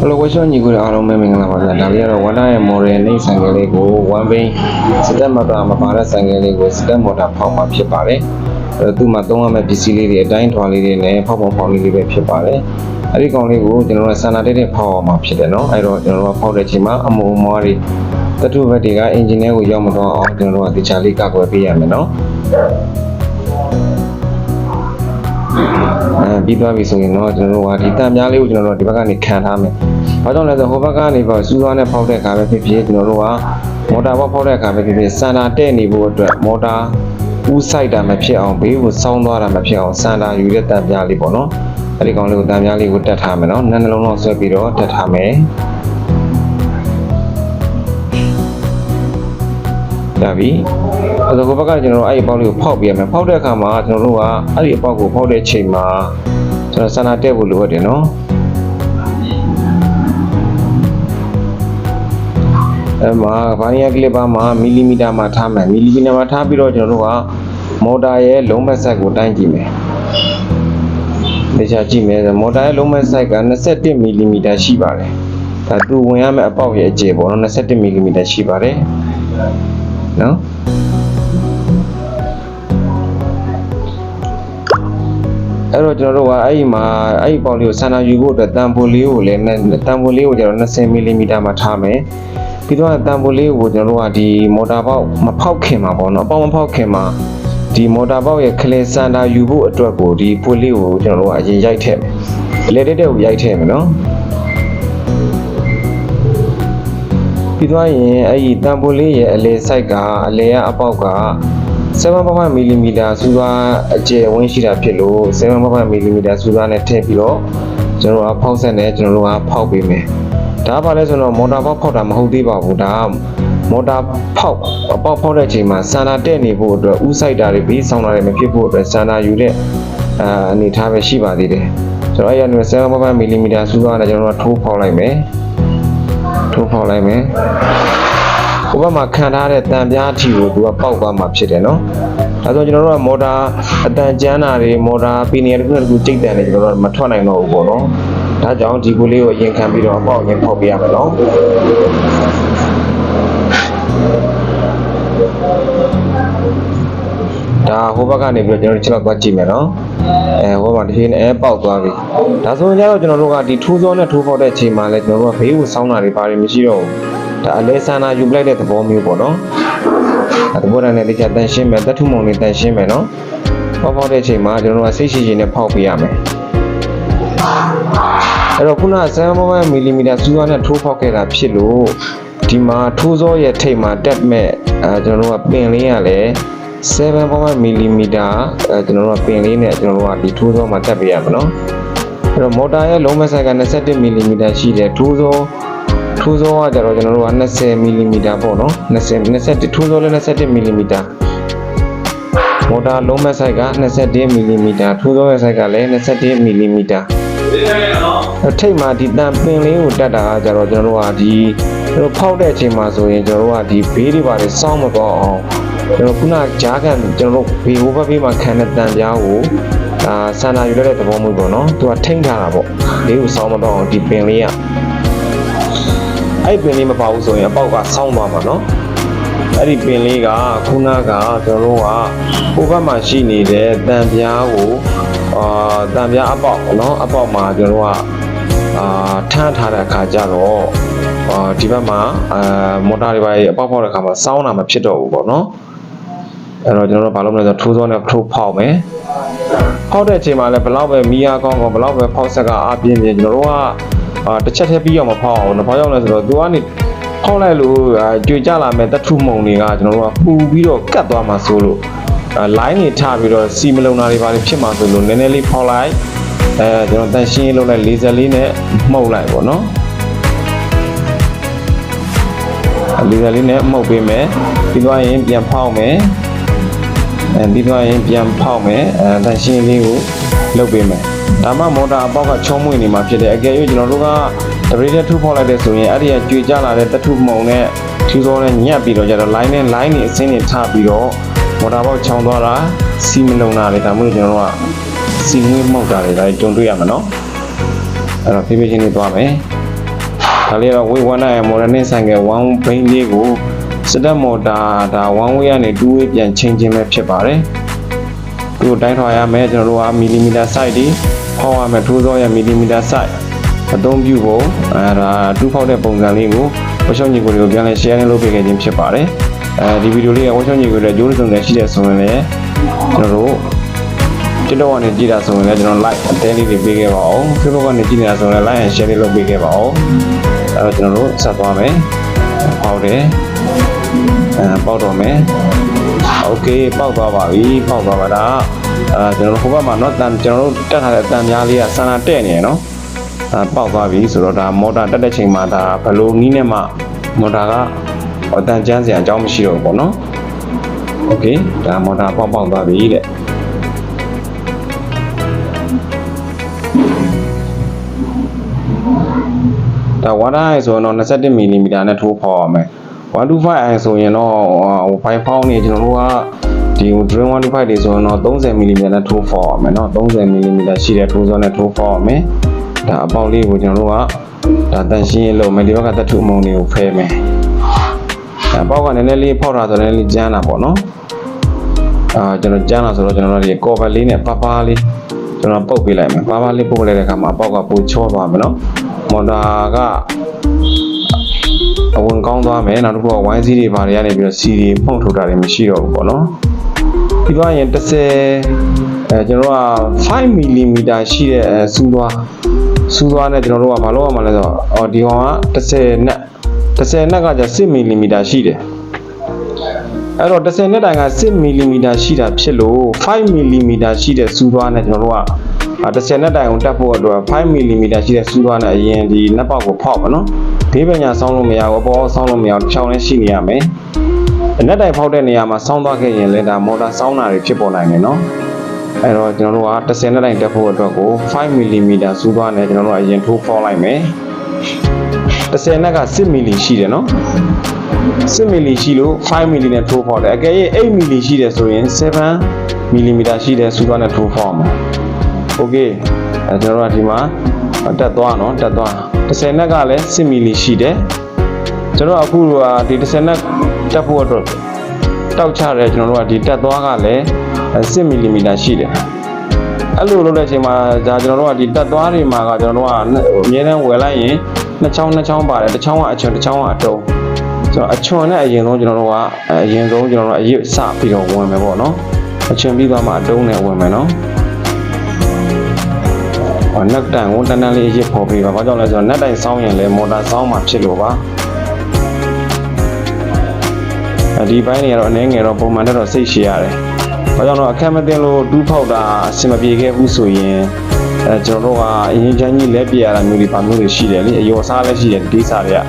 ဟလိုဝက်ရှော့ညီကိုအားလုံးပဲမင်္ဂလာပါဗျာဒါလေးကတော့ဝါတာရဲ့ model နှိမ့်ဆိုင်ကလေးကို1 bin စတက်မတာမပါတဲ့ဆိုင်ကလေးကိုစတက်မော်တာဖောက်မှာဖြစ်ပါတယ်အဲသူ့မှာသုံးရမယ့်ပစ္စည်းလေးတွေအတိုင်းထွာလေးတွေနဲ့ဖောက်ဖောက်ဖောက်လေးလေးပဲဖြစ်ပါတယ်အဲ့ဒီကောင်လေးကိုကျွန်တော်တို့ဆန္ဒတက်တဲ့ဖောက်အောင်မှာဖြစ်တယ်နော်အဲ့တော့ကျွန်တော်တို့ကဖောက်တဲ့ချိန်မှာအမုံမွားတွေတတုဘက်တွေကအင်ဂျင်ထဲကိုရောက်မသွားအောင်ကျွန်တော်တို့ကတခြားလေးကောက်ွယ်ပေးရမယ်နော် အဲပြီးသွားပြီဆိုရင်တော့ကျွန်တော်တို့ကဒီတံပြားလေးကိုကျွန်တော်တို့ဒီဘက်ကနေခံထားမယ်။ဘာကြောင့်လဲဆိုဟိုဘက်ကနေပေါ့စူးသွားနဲ့ဖောက်တဲ့အခါပဲဖြစ်ဖြစ်ကျွန်တော်တို့ကမော်တာဘောက်ဖောက်တဲ့အခါပဲဖြစ်ဖြစ်စန္ဒာတဲ့နေဖို့အတွက်မော်တာဦးဆိုင်တာမဖြစ်အောင်ဘေးကိုစောင်းသွားတာမဖြစ်အောင်စန္ဒာယူတဲ့တံပြားလေးပေါ့နော်။အဲဒီကောင်လေးကိုတံပြားလေးကိုတက်ထားမယ်နော်။နန်းနှလုံးလောက်ဆွဲပြီးတော့တက်ထားမယ်။ဒါပြီ အဲ့ဒါကိုဘက်ကကျွန်တော်တို့အဲ့ဒီအပေါက်လေးကိုဖောက်ပြရမယ်ဖောက်တဲ့အခါမှာကျွန်တော်တို့ကအဲ့ဒီအပေါက်ကိုဖောက်တဲ့ချိန်မှာကျွန်တော်စန္ဒတက်ဖို့လိုအပ်တယ်နော်အဲ့မှာဘာနီယာကလစ်ပါမှာမီလီမီတာမှာထားမယ်မီလီမီတာမှာထားပြီးတော့ကျွန်တော်တို့ကမော်တာရဲ့လုံးမဆက်ကိုတိုင်းကြည့်မယ်ဒေချာကြည့်မယ်မော်တာရဲ့လုံးမဆက်က21မီလီမီတာရှိပါတယ်ဒါသူဝင်ရမယ့်အပေါက်ရဲ့အကျယ်ပေါ့နော်21မီလီမီတာရှိပါတယ်နော် အဲ့တော့ကျွန်တော်တို့ကအဲ့ဒီမှာအဲ့ဒီပေါင်လေးကိုဆန္ဒယူဖို့အတွက်တန်ဖိုလေးကိုလည်းတန်ဖိုလေးကိုကျွန်တော်20မီလီမီတာမှာထားမယ်ပြီးတော့တန်ဖိုလေးကိုကျွန်တော်တို့ကဒီမော်တာပေါက်မဖောက်ခင်မှာပေါ့နော်အပေါက်မဖောက်ခင်မှာဒီမော်တာပေါက်ရဲ့ခလေစန္ဒယူဖို့အတွက်ကိုဒီဖိုလေးကိုကျွန်တော်တို့ကအရင်ရိုက်ထည့်မယ်လေတက်တက်ကိုရိုက်ထည့်မယ်နော်ပြီးသွားရင်အဲ့ဒီတန်ပိုလေးရဲ့အလေစိုက်ကအလေကအပေါက်က 7.5မီလီမီတာစူးသွားအကျယ်ဝန်းရှိတာဖြစ်လို့7.5မီလီမီတာစူးသွားနဲ့ထည့်ပြီးတော့ကျွန်တော်တို့ကဖောက်ဆက်နဲ့ကျွန်တော်တို့ကဖောက်ပေးမယ်ဒါကဘာလဲဆိုတော့မော်တာပေါက်ဖောက်တာမဟုတ်သေးပါဘူးဒါကမော်တာဖောက်အပေါက်ဖောက်တဲ့အချိန်မှာစန္ဒာတက်နေဖို့အတွက်ဥဆိုင်တာတွေဘေးဆောင်တာတွေမဖြစ်ဖို့အတွက်စန္ဒာယူတဲ့အာအနေထားပဲရှိပါသေးတယ်ဆိုတော့အဲ့ရနေ7.5မီလီမီတာစူးသွားနဲ့ကျွန်တော်တို့ကထိုးဖောက်လိုက်မယ်ထိုးဖောက်လိုက်မယ်။ ဟိုဘက်မှာခံထားတဲ့တံပြားထီကိုသူကပေါက်သွားမှာဖြစ်တယ်နော်။ဒါဆိုကျွန်တော်တို့ကမော်တာအတန်ကျန်းတာတွေမော်တာပီနီယတစ်ခုတစ်ခုကြိတ်တန်တွေကျွန်တော်တို့မထွက်နိုင်တော့ဘူးပေါ့နော်။ဒါကြောင့်ဒီကိုလေးကိုအရင်ခံပြီးတော့အပေါက်အရင်ဖောက်ပြရမယ်နော်။ဒါဟိုဘက်ကနေပြီးတော့ကျွန်တော်တို့ချက်တော့သွားကြည့်မယ်နော်။အဲဟိုဘက်မှာတစ်ချိန်နဲ့အဲပေါက်သွားပြီ။ဒါဆိုရင်ကျတော့ကျွန်တော်တို့ကဒီထိုးစောနဲ့ထိုးဖောက်တဲ့အချိန်မှာလဲကျွန်တော်တို့ကဘေးကိုစောင်းတာတွေဘာတွေမရှိတော့ဘူး။ ဒါအလဲဆန္ဒယူပလိုက်တဲ့သဘောမျိုးပေါ့နော်။အဲသဘောတည်းနဲ့တခြားတန်ရှင်းမယ်တထုမုံလေးတန်ရှင်းမယ်နော်။ဖောက်ဖောက်တဲ့အချိန်မှာကျွန်တော်တို့ကစိတ်ရှိရှိနဲ့ဖောက်ပြရမယ်။အဲ့တော့ခုန7.5မီလီမီတာစူးသွားနဲ့ထိုးဖောက်ခဲ့တာဖြစ်လို့ဒီမှာထိုးစောရဲ့ထိပ်မှာတက်မဲ့အဲကျွန်တော်တို့ကပင်လေးရလဲ7.5မီလီမီတာအဲကျွန်တော်တို့ကပင်လေးနဲ့ကျွန်တော်တို့ကဒီထိုးစောမှာတက်ပေးရမယ်နော်အဲ့တော့မော်တာရဲ့လုံးမဆက်က21မီလီမီတာရှိတယ်ထိုးစော ထိုးစောကကြတော့ကျွန်တော်တို့က20မီလီမီတာပေါ့နော်20 21ထိုးစောလည်း21မီလီမီတာမော်တာလုံးမဆက်က21မီလီမီတာထိုးစောရဲ့ဆိုက်ကလည်း21မီလီမီတာထိတ်မှာဒီတန်ပင်လေးကိုတက်တာကကြတော့ကျွန်တော်တို့ကဒီကျွန်တော်ဖောက်တဲ့အချိန်မှာဆိုရင်ကျွန်တော်တို့ကဒီဘေးတွေပါလေစောင်းမတော့အောင်ကျွန်တော်ခုနဂျားကန်ကျွန်တော်တို့ဘေးဟိုဘက်ဘေးမှာခံတဲ့တန်ပြားကိုအာဆန္ဒယူရတဲ့သဘောမျိုးပေါ့နော်သူကထိမ့်ထားတာပေါ့လေးကိုစောင်းမတော့အောင်ဒီပင်လေးက အဲ့ပင်လေးမပါဘူးဆိုရင်အပေါက်ကစောင်းသွားမှာနော်အဲ့ဒီပင်လေးကခုနကကျွန်တော်တို့ကဟိုဘက်မှာရှိနေတဲ့တန်ပြားကိုအာတန်ပြားအပေါက်နော်အပေါက်မှာကျွန်တော်တို့ကအာထမ်းထားတဲ့အခါကျတော့အာဒီဘက်မှာအာမော်တာတွေပါအပေါက်ဖောက်တဲ့အခါမှာစောင်းတာမဖြစ်တော့ဘူးပေါ့နော်အဲ့တော့ကျွန်တော်တို့ဘာလုပ်မလဲဆိုတော့ထိုးစောနဲ့ထိုးဖောက်မယ်ဖောက်တဲ့အချိန်မှာလည်းဘလောက်ပဲမီးအားကောင်းကောင်းဘလောက်ပဲဖောက်ဆက်ကအားပြင်းပြင်းကျွန်တော်တို့က အာတစ်ချက်တည်းပြီးအောင်မဖောက်အောင်ဘာကြောင့်လဲဆိုတော့သူကနေဖောက်လိုက်လို့အာကြွေကြလာမဲ့တထုမုံတွေကကျွန်တော်တို့ကပူပြီးတော့ကတ်သွားမှာဆိုလို့အဲ line တွေထပြီးတော့စီမလုံတာတွေပါဖြစ်မှာဆိုလို့နည်းနည်းလေးဖောက်လိုက်အဲကျွန်တော်တန်ရှင်းရေးလုပ်လိုက်လေဆာလေးနဲ့မှုတ်လိုက်ပေါ့နော်လေဆာလေးနဲ့မှုတ်ပေးမယ်ပြီးသွားရင်ပြန်ဖောက်မယ်အဲပြီးသွားရင်ပြန်ဖောက်မယ်အဲတန်ရှင်းလေးကိုလုပ်ပေးမယ် ဒါမှမော်တာအပေါက်ကချုံးမွေနေမှာဖြစ်တယ်အကယ်၍ကျွန်တော်တို့ကတရေတဲ့ထူဖောက်လိုက်တဲ့ဆိုရင်အဲ့ဒီကကြွေကြလာတဲ့တထုမုံနဲ့ထူစောနဲ့ညက်ပြီးတော့ကျတော့ line နဲ့ line တွေအစင်းတွေထပြီးတော့မော်တာပေါက်ချောင်းသွားတာစီမလုံတာတွေဒါမှမဟုတ်ကျွန်တော်တို့ကစီငွေးမောက်တာတွေဒါတွေကြုံတွေ့ရမှာနော်အဲ့တော့ဖြည်းဖြည်းချင်းလေးသွားမယ်ဒါလေးတော့ဝေးဝနာရဲ့မော်ဒယ်နဲ့ဆိုင်က1ဘိန်းလေးကိုစတက်မော်တာဒါ1 way ကနေ2 way ပြန်ချိန်ခြင်းပဲဖြစ်ပါတယ် သူ့တိုင်းထွာရမယ်ကျွန်တော်တို့ကမီလီမီတာ size ဒီဖောက်ရမယ်ထိုးသောရမီလီမီတာ size အသုံးပြုဖို့အဲဒါတူးဖောက်တဲ့ပုံစံလေးကိုဝှချောင်းညီကိုတွေကိုပြန်လဲ share လုပ်ပေးခဲ့ခြင်းဖြစ်ပါတယ်အဲဒီဗီဒီယိုလေးကဝှချောင်းညီကိုတွေဂျိုးစုံနဲ့ရှိတဲ့ဆိုရင်လည်းကျွန်တော်တို့ TikTok ကနေကြည့်တာဆိုရင်လည်းကျွန်တော် like အသေးလေးတွေပေးခဲ့ပါအောင် Facebook ကနေကြည့်နေတာဆိုရင်လည်း like and share လေးလုပ်ပေးခဲ့ပါအောင်အဲတော့ကျွန်တော်တို့ဆက်သွားမယ်ပေါက်တယ် အဲပေါက်တော့မယ်โอเคပေါက်သွားပါပြီပေါက်သွားပါတာအဲကျွန်တော်တို့ဟိုဘက်မှာเนาะတန်ကျွန်တော်တို့တက်ထားတဲ့တန်များလေးကဆန္ဒတဲ့နေရယ်เนาะအဲပေါက်သွားပြီဆိုတော့ဒါမော်တာတက်တဲ့ချိန်မှာဒါဘယ်လိုနည်းနဲ့မှမော်တာကအတန်ကျန်းစရာအကြောင်းမရှိတော့ဘူးပေါ့เนาะโอเคဒါမော်တာပေါက်ပေါက်သွားပြီတဲ့ ဒါဝါဒအိုင်ဆိုရင်တော့21မီလီမီတာနဲ့ထိုးဖော်ရမယ် 125 i ဆိုရင်တော့ဟို5ဖောင်းနေကျွန်တော်တို့ကဒီ Dream 125တွေဆိုရင်တော့30မီလီမီတာနဲ့ထိုးဖော်ရမယ်เนาะ30မီလီမီတာရှိတဲ့ထိုးစောနဲ့ထိုးဖော်ရမယ်ဒါအပေါက်လေးကိုကျွန်တော်တို့ကဒါတန်ရှင်းရေးလုပ်မယ်ဒီဘက်ကတထုအမုံတွေကိုဖဲမယ်အပေါက်ကနည်းနည်းလေးဖောက်တာဆိုတော့နည်းနည်းလေးကျန်းတာပေါ့နော်အာကျွန်တော်ကျန်းတာဆိုတော့ကျွန်တော်တို့ဒီကော်ဘလေးနဲ့ပပလေးကျွန်တော်ပုတ်ပေးလိုက်မယ်ပပလေးပုတ်လိုက်တဲ့အခါမှာအပေါက်ကပိုချောသွားမယ်နော်မော်တာက အဝင်ကောင်းသွားမယ်နောက်တစ်ခုကဝိုင်းစီးတွေဘာတွေကနေပြီးတော့စီတွေပုံထုတ်တာတွေမရှိတော့ဘူးပေါ့နော်ပြီးတော့ရင်30အဲကျွန်တော်တို့က5 mm ရှိတဲ့အဲစူးသွားစူးသွားနဲ့ကျွန်တော်တို့ကမလုပ်ရမှာလဲဆိုတော့အော်ဒီကောင်က30နဲ့30နဲ့ကじゃ6 mm ရှိတယ်အဲ့တော့30နဲ့တိုင်က6 mm ရှိတာဖြစ်လို့5 mm ရှိတဲ့စူးသွားနဲ့ကျွန်တော်တို့က အာ30နဲ့တိုင်ကိုတက်ဖို့အတွက်5 mm ရှိတဲ့စူးသွားနဲ့အရင်ဒီနက်ပေါက်ကိုဖောက်ပါနော်ဘေးပညာဆောင်းလို့မရဘူးအပေါ်ဆောင်းလို့မရဘူးတစ်ချောင်းလည်းရှိနေရမယ်အနက်တိုင်ဖောက်တဲ့နေရာမှာဆောင်းသွားခဲ့ရင်လည်းဒါမော်တာဆောင်းတာတွေဖြစ်ပေါ်နိုင်တယ်နော်အဲ့တော့ကျွန်တော်တို့က30နဲ့တိုင်တက်ဖို့အတွက်ကို5 mm စူးသွားနဲ့ကျွန်တော်တို့ကအရင်ထိုးဖောက်လိုက်မယ်30နဲ့က6 mm ရှိတယ်နော်6 mm ရှိလို့5 mm နဲ့ထိုးဖောက်တယ်အကယ်၍8 mm ရှိတယ်ဆိုရင်7 mm ရှိတယ်စူးသွားနဲ့ထိုးဖောက်မှာ โอเคအဲကျွန်တော်တို့ကဒီမှာတက်သွားနော်တက်သွား30နဲ့ကလည်း6 mm ရှိတယ်ကျွန်တော်အခုကဒီ30နဲ့တက်ဖို့အတွက်တောက်ချရဲကျွန်တော်တို့ကဒီတက်သွားကလည်း6 mm ရှိတယ်အဲ့လိုလုပ်တဲ့အချိန်မှာဒါကျွန်တော်တို့ကဒီတက်သွားတွေမှာကကျွန်တော်တို့ကအမြဲတမ်းဝယ်လိုက်ရင်နှစ်ချောင်းနှစ်ချောင်းပါတယ်တစ်ချောင်းကအချွန်တစ်ချောင်းကအတုံးကျွန်တော်အချွန်နဲ့အရင်ဆုံးကျွန်တော်တို့ကအရင်ဆုံးကျွန်တော်တို့အရစ်စပြီးတော့ဝင်မယ်ပေါ့နော်အချွန်ပြီးသွားမှအတုံးနဲ့ဝင်မယ်နော်ဟော နက်တိုင်ကိုတန်းတန်းလေးအရစ်ပေါ်ပြီးပါဘာကြောင့်လဲဆိုတော့နက်တိုင်စောင်းရင်လည်းမော်တာစောင်းမှဖြစ်လို့ပါဒီဘိုင်းတွေကတော့အနေငယ်တော့ပုံမှန်တော့စိတ်ရှည်ရတယ်။ဘာကြောင့်တော့အခက်မသိလို့တူးဖောက်တာအဆင်မပြေခဲ့ဘူးဆိုရင်အဲကျွန်တော်တို့ကအရင်ချမ်းကြီးလက်ပြရတာမျိုးတွေပါမျိုးတွေရှိတယ်လေအယောစားလည်းရှိတယ်ဒီကိစ္စတွေက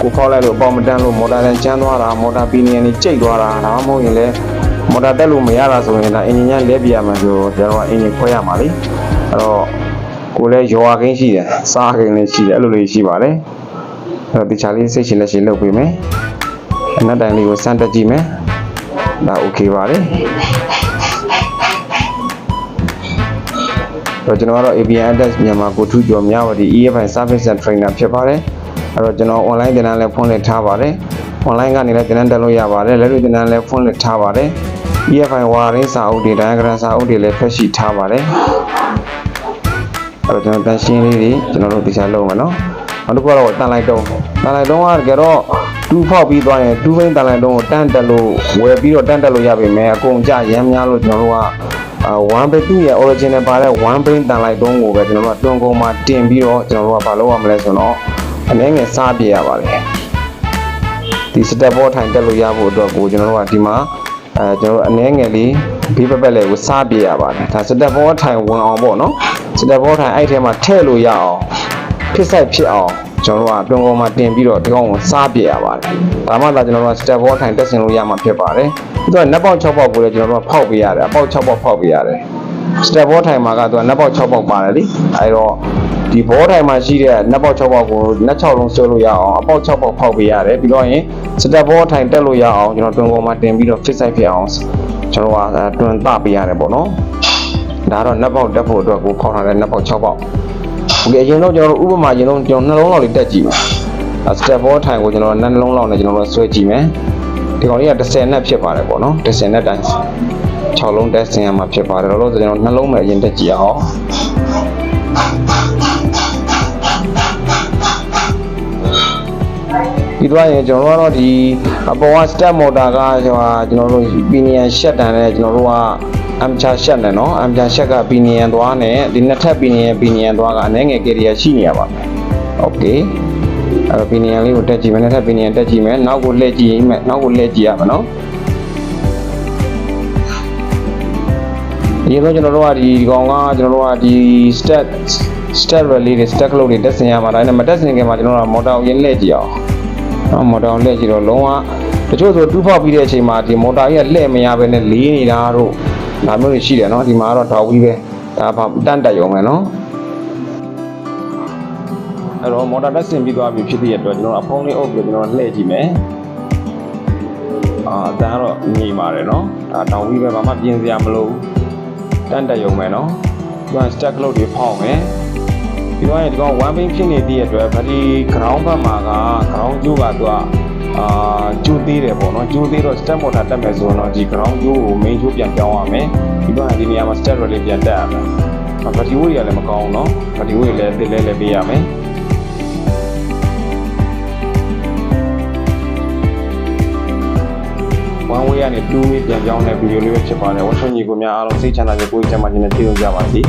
ကိုခေါက်လိုက်လို့အပေါမတန်းလို့မော်တာတန်ကျန်းသွားတာမော်တာပီနီယန်ကြီးကျိတ်သွားတာဒါမှမဟုတ်ရင်လည်းမော်တာတက်လို့မရတာဆိုရင်ဒါအင်ဂျင်ညာလက်ပြရမှာဆိုကျွန်တော်ကအင်ဂျင်ခွဲရမှာလေအဲ့တော့ ကိုလည်းရွာခင်းရှိတယ်စားခင်းလည်းရှိတယ်အဲ့လိုလေးရှိပါတယ်အဲ့တော့ဒီချာလေးစိတ်ရှင်လက်ရှင်လုပ်ပေးမယ်အနက်တိုင်လေးကိုစမ်းတက်ကြည့်မယ်ဒါ okay ပါတယ်တော့ကျွန်တော်ကတော့ ABN Adex မြန်မာကိုထူးကျော်မြဝတီ EFI Service and Trainer ဖြစ်ပါတယ်အဲ့တော့ကျွန်တော် online သင်တန်းလည်းဖွင့်လှစ်ထားပါတယ် online ကနေလည်းသင်တန်းတက်လို့ရပါတယ်လက်တွေ့သင်တန်းလည်းဖွင့်လှစ်ထားပါတယ် EFI ဝါရင်းစာအုပ်တွေတိုင်းကရန်စာအုပ်တွေလည်းဖတ်ရှိထားပါတယ် အဲ့တော့ကျွန်တော်တန်ရှင်းလေးတွေကျွန်တော်တို့တရားလုပ်မယ်နော်နောက်တစ်ခုကတော့တန်လိုက်တုံးတန်လိုက်တုံးကတကယ်တော့တူးဖောက်ပြီးသွားရင်တူးဘိန်းတန်လိုက်တုံးကိုတန်းတက်လို့ဝယ်ပြီးတော့တန်းတက်လို့ရပြီမယ်အကုန်ကြရမ်းများလို့ကျွန်တော်တို့ကအာ1 brain သူ့ရဲ့ original ပါတဲ့1 brain တန်လိုက်တုံးကိုပဲကျွန်တော်တို့ကတွန်းကုန်းမှာတင်ပြီးတော့ကျွန်တော်တို့ကမလုပ်ရမလဲဆိုတော့အနေငယ်စားပြရပါတယ်ဒီ step board ထိုင်တက်လို့ရဖို့အတွက်ကိုကျွန်တော်တို့ကဒီမှာအဲကျွန်တော်တို့အနေငယ်လေးဘေးပက်ပက်လေးကိုစားပြရပါတယ်ဒါ step board ထိုင်ဝင်အောင်ပေါ့နော် step board ထိုင်အဲ့ထဲမှာထည့်လို့ရအောင်ဖြစ်ဆိုင်ဖြစ်အောင်ကျွန်တော်တို့ကတွန်းကုန်းမှာတင်ပြီးတော့ဒီကောင်ကိုစားပြရပါတယ်ဒါမှသာကျွန်တော်တို့က step board ထိုင်တက်ဆင်လို့ရမှာဖြစ်ပါတယ်ပြီးတော့နက်ပေါက်6ပေါက်ကိုလည်းကျွန်တော်တို့ကဖောက်ပေးရတယ်အပေါက်6ပေါက်ဖောက်ပေးရတယ် step board ထိုင်မှာကသူကနက်ပေါက်6ပေါက်ပါတယ်လीအဲတော့ဒီဘောထိုင်မှာရှိတဲ့နက်ပေါက်6ပေါက်ကိုနက်6လုံးဆွဲလို့ရအောင်အပေါက်6ပေါက်ဖောက်ပေးရတယ်ပြီးတော့ရင် step board ထိုင်တက်လို့ရအောင်ကျွန်တော်တွန်းကုန်းမှာတင်ပြီးတော့ fit side ဖြစ်အောင်ကျွန်တော်ကတွန်းတပေးရတယ်ပေါ့နော် ဒါတော့နက်ပေါက်တက်ဖို့အတွက်ကိုဖောက်ထားတဲ့နက်ပေါက်6ပေါက်โอเคအရင်တော့ကျွန်တော်တို့ဥပမာအရင်တော့ကျွန်တော်နှလုံးလောက်လေးတက်ကြည့်ပါ step ball ထိုင်ကိုကျွန်တော်နှလုံးလောက်နဲ့ကျွန်တော်တို့ဆွဲကြည့်မယ်ဒီကောင်လေးက10နဲ့ဖြစ်ပါတယ်ပေါ့နော်10နဲ့တိုင်း6လုံးတက်ဆင်ရမှာဖြစ်ပါတယ်လို့ဆိုကျွန်တော်နှလုံးမဲ့အရင်တက်ကြည့်အောင်ပြီးတော့ရင်ကျွန်တော်တို့ကတော့ဒီအပေါ်က step motor ကကျွန်တော်တို့ pinion ရှက်တန်နဲ့ကျွန်တော်တို့က အမ်ချာရှက်နဲ့နော်အမ်ချာရှက်က pinion သွားနဲ့ဒီနှစ်ထပ် pinion pinion သွားကအနည်းငယ် carrier ရှိနေရပါမယ် okay အဲ့တော့ pinion လေးကိုတက်ကြည့်မယ်နှစ်ထပ် pinion တက်ကြည့်မယ်နောက်ကိုလှည့်ကြည့်ရင်မယ်နောက်ကိုလှည့်ကြည့်ရမှာနော်အရင်ဆုံးကျွန်တော်တို့ကဒီဒီကောင်ကကျွန်တော်တို့ကဒီ step step rally တွေ step cloud တွေတက်ဆင်ရမှာဒါနဲ့မတက်ဆင်ခင်မှာကျွန်တော်တို့က motor ကိုရင်းလှည့်ကြည့်အောင်နော် motor ကိုလှည့်ကြည့်တော့လုံးဝတချို့ဆိုတူးဖောက်ပြီးတဲ့အချိန်မှာဒီ motor ကြီးကလှည့်မရဘဲနဲ့လေးနေတာတို့ ဒါမျိုးတွေရှိတယ်နော်ဒီမှာကတော့တောက်ပြီးပဲဒါဘာတန့်တက်ရုံပဲနော်အဲ့တော့မော်တာတက်ဆင်ပြီးသွားပြီဖြစ်တဲ့အတွက်ကျွန်တော်အဖုံးလေးအုပ်ပြီးကျွန်တော်လှည့်ကြည့်မယ်အာအတန်းကတော့ငြိမ်ပါတယ်နော်ဒါတောင်ပြီးပဲဘာမှပြင်စရာမလိုဘူးတန်းတက်ရုံပဲနော်သူက stack load တွေဖောက်မယ်ပြီးတော့ရင်ဒီကောင် one pin ဖြစ်နေတဲ့အတွက်ဗဒီ ground ဘက်မှာက ground ကျိုးကသူက အာကျိုးသေးတယ်ပေါ့နော်ကျိုးသေးတော့ step motor တက်မယ်ဆိုတော့ဒီ ground ကျိုးကို main ကျိုးပြန်ပြောင်းရမယ်ပြီးတော့ဒီနေရာမှာ step relay ပြန်တက်ရမယ်ဗဒီဝိုးတွေကလည်းမကောင်းဘူးနော်ဗဒီဝိုးတွေလည်းတစ်လဲလဲပေးရမယ် one way ကနေ two way ပြန်ကြောင်းတဲ့ဗီဒီယိုလေးပဲဖြစ်ပါတယ်ဝတ်ချုံညီကိုများအားလုံးစိတ်ချမ်းသာကြကိုယ်ချမ်းသာခြင်းနဲ့တည်လို့ကြပါစေ